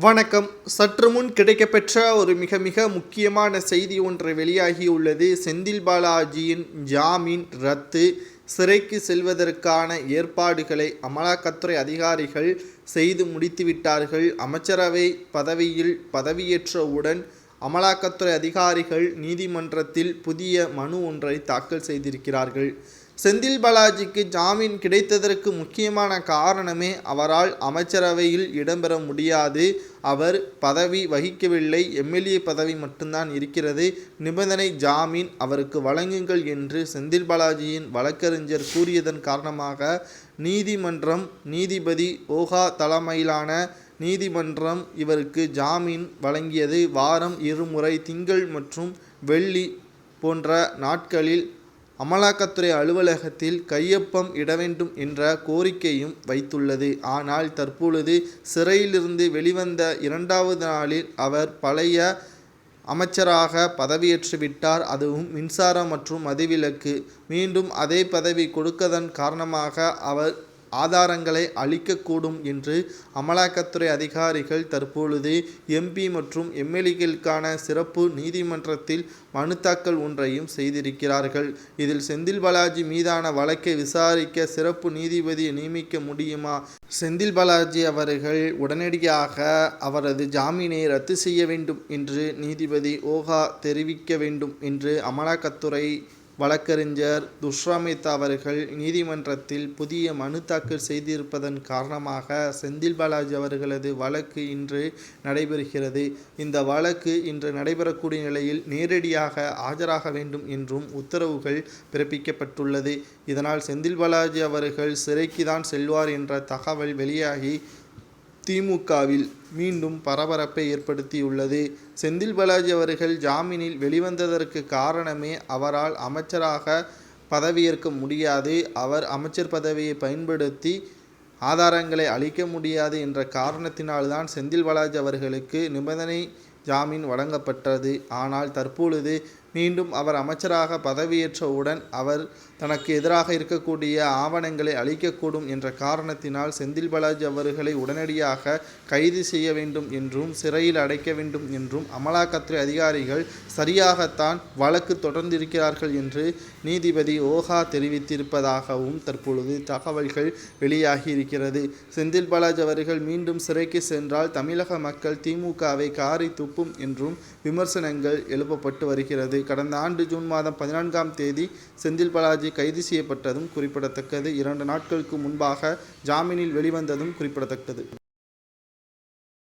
வணக்கம். சற்று முன் கிடைக்கப்பெற்ற ஒரு மிக மிக முக்கியமான செய்தி ஒன்று வெளியாகியுள்ளது. செந்தில் பாலாஜியின் ஜாமீன் ரத்து. சிறைக்கு செல்வதற்கான ஏற்பாடுகளை அமலாக்கத்துறை அதிகாரிகள் செய்து முடித்துவிட்டார்கள். அமைச்சரவை பதவியில் பதவியேற்றவுடன் அமலாக்கத்துறை அதிகாரிகள் நீதிமன்றத்தில் புதிய மனு ஒன்றை தாக்கல் செய்திருக்கிறார்கள். செந்தில் பாலாஜிக்கு ஜாமீன் கிடைத்ததற்கு முக்கியமான காரணமே அவரால் அமைச்சரவையில் இடம்பெற முடியாது. அவர் பதவி வகிக்கவில்லை. எம்எல்ஏ பதவி மட்டும்தான் இருக்கிறது. நிபந்தனை ஜாமீன் அவருக்கு வழங்குங்கள் என்று செந்தில் பாலாஜியின் வழக்கறிஞர் கூறியதன் காரணமாக நீதிமன்றம் நீதிபதி ஓகா தலைமையிலான நீதிமன்றம் இவருக்கு ஜாமீன் வழங்கியது. வாரம் இருமுறை திங்கள் மற்றும் வெள்ளி போன்ற நாட்களில் அமலாக்கத்துறை அலுவலகத்தில் கையொப்பம் இட வேண்டும் என்ற கோரிக்கையும் வைத்துள்ளது. ஆனால் தற்பொழுது சிறையிலிருந்து வெளிவந்த இரண்டாவது நாளில் அவர் பழைய அமைச்சராக பதவியேற்றுவிட்டார். அதுவும் மின்சாரம் மற்றும் மதுவிலக்கு. மீண்டும் அதே பதவி கொடுக்கதன் காரணமாக அவர் ஆதாரங்களை அளிக்கக்கூடும் என்று அமலாக்கத்துறை அதிகாரிகள் தற்பொழுது எம்பி மற்றும் எம்எல்ஏக்களுக்கான சிறப்பு நீதிமன்றத்தில் மனு தாக்கல் ஒன்றையும் செய்திருக்கிறார்கள். இதில் செந்தில் பாலாஜி மீதான வழக்கை விசாரிக்க சிறப்பு நீதிபதியை நியமிக்க முடியுமா? செந்தில் பாலாஜி அவர்கள் உடனடியாக அவரது ஜாமீனை ரத்து செய்ய வேண்டும் என்று நீதிபதி ஓகா தெரிவிக்க வேண்டும் என்று அமலாக்கத்துறை வழக்கறிஞர் துஷ்ராமித் அவர்கள் நீதிமன்றத்தில் புதிய மனு தாக்கல் செய்திருப்பதன் காரணமாக செந்தில் பாலாஜி அவர்களது வழக்கு இன்று நடைபெறுகிறது. இந்த வழக்கு இன்று நடைபெறக்கூடிய நிலையில் நேரடியாக ஆஜராக வேண்டும் என்றும் உத்தரவுகள் பிறப்பிக்கப்பட்டுள்ளது. இதனால் செந்தில் பாலாஜி அவர்கள் சிறைக்கு தான் செல்வார் என்ற தகவல் வெளியாகி திமுகவில் மீண்டும் பரபரப்பை ஏற்படுத்தியுள்ளது. செந்தில் பாலாஜி அவர்கள் ஜாமீனில் வெளிவந்ததற்கு காரணமே அவரால் அமைச்சராக பதவியேற்க முடியாது. அவர் அமைச்சர் பதவியை பயன்படுத்தி ஆதாரங்களை அளிக்க முடியாது என்ற காரணத்தினால்தான் செந்தில் பாலாஜி அவர்களுக்கு நிபந்தனை ஜாமீன் வழங்கப்பட்டது. ஆனால் தற்பொழுது மீண்டும் அவர் அமைச்சராக பதவியேற்றவுடன் அவர் தனக்கு எதிராக இருக்கக்கூடிய ஆவணங்களை அளிக்கக்கூடும் என்ற காரணத்தினால் செந்தில் பாலாஜி அவர்களை உடனடியாக கைது செய்ய வேண்டும் என்றும் சிறையில் அடைக்க வேண்டும் என்றும் அமலாக்கத்துறை அதிகாரிகள் சரியாகத்தான் வழக்கு தொடர்ந்திருக்கிறார்கள் என்று நீதிபதி ஓகா தெரிவித்திருப்பதாகவும் தற்பொழுது தகவல்கள் வெளியாகி இருக்கிறது செந்தில் பாலாஜி அவர்கள் மீண்டும் சிறைக்கு சென்றால் தமிழக மக்கள் திமுகவை காரி துப்பும் என்றும் விமர்சனங்கள் எழுப்பப்பட்டு வருகிறது. கடந்த ஆண்டு ஜூன் மாதம் பதினான்காம் தேதி செந்தில் பாலாஜி கைது செய்யப்பட்டதும் குறிப்பிடத்தக்கது. இரண்டு நாட்களுக்கு முன்பாக ஜாமீனில் வெளிவந்ததும் குறிப்பிடத்தக்கது.